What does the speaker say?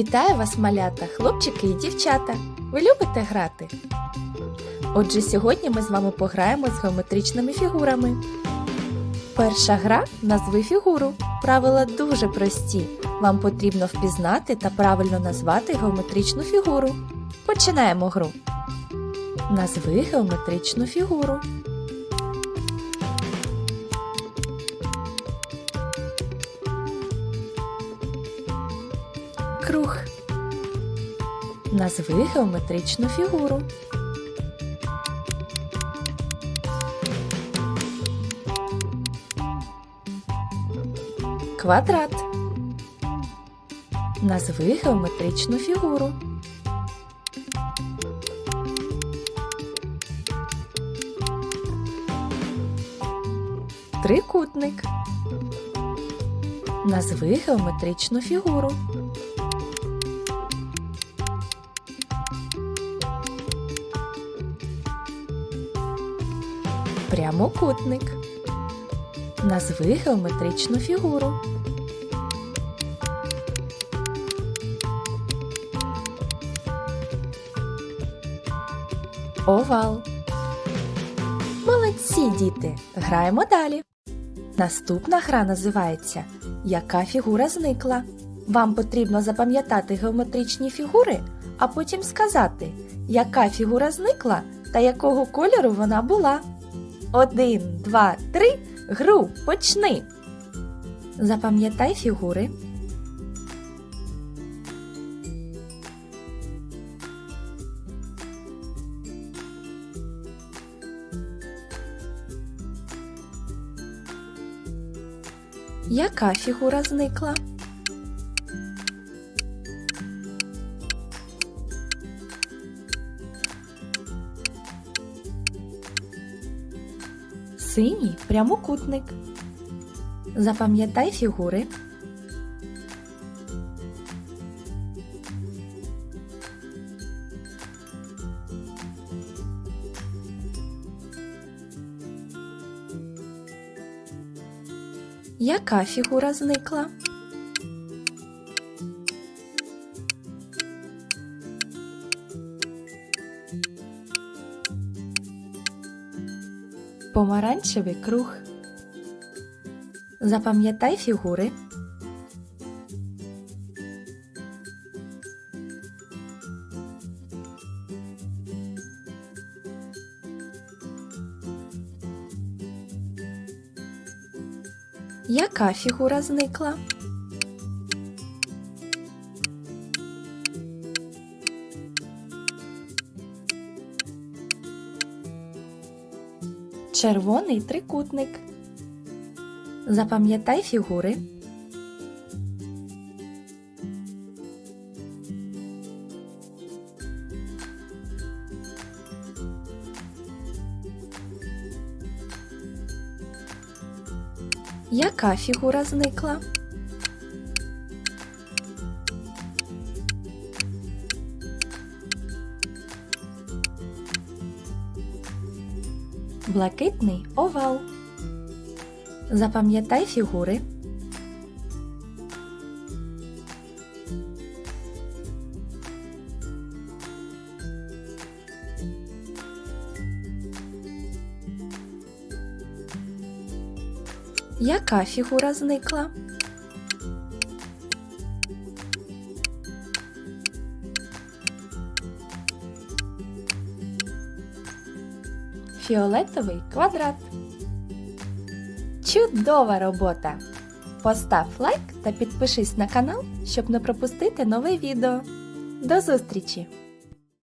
Вітаю вас, малята, хлопчики і дівчата! Ви любите грати? Отже, сьогодні ми з вами пограємо з геометричними фігурами. Перша гра назви фігуру. Правила дуже прості. Вам потрібно впізнати та правильно назвати геометричну фігуру. Починаємо гру. Назви геометричну фігуру. Круг. Назви геометричну фігуру. Квадрат. Назви геометричну фігуру. Трикутник. Назви геометричну фігуру. Прямокутник. Назви геометричну фігуру. Овал. Молодці, діти! Граємо далі. Наступна гра називається Яка фігура зникла? Вам потрібно запам'ятати геометричні фігури, а потім сказати, яка фігура зникла та якого кольору вона була. Один, два, три. Гру почни. Запам'ятай фігури. Яка фігура зникла? Синій прямокутник. Запам'ятай фігури. Яка фігура зникла? Помаранчевий круг. Запам'ятай фігури. Яка фігура зникла? Червоний трикутник. Запам'ятай фігури. Яка фігура зникла? Блакитний овал. Запам'ятай фігури. Яка фігура зникла? Фіолетовий квадрат. Чудова робота! Постав лайк та підпишись на канал, щоб не пропустити нове відео. До зустрічі!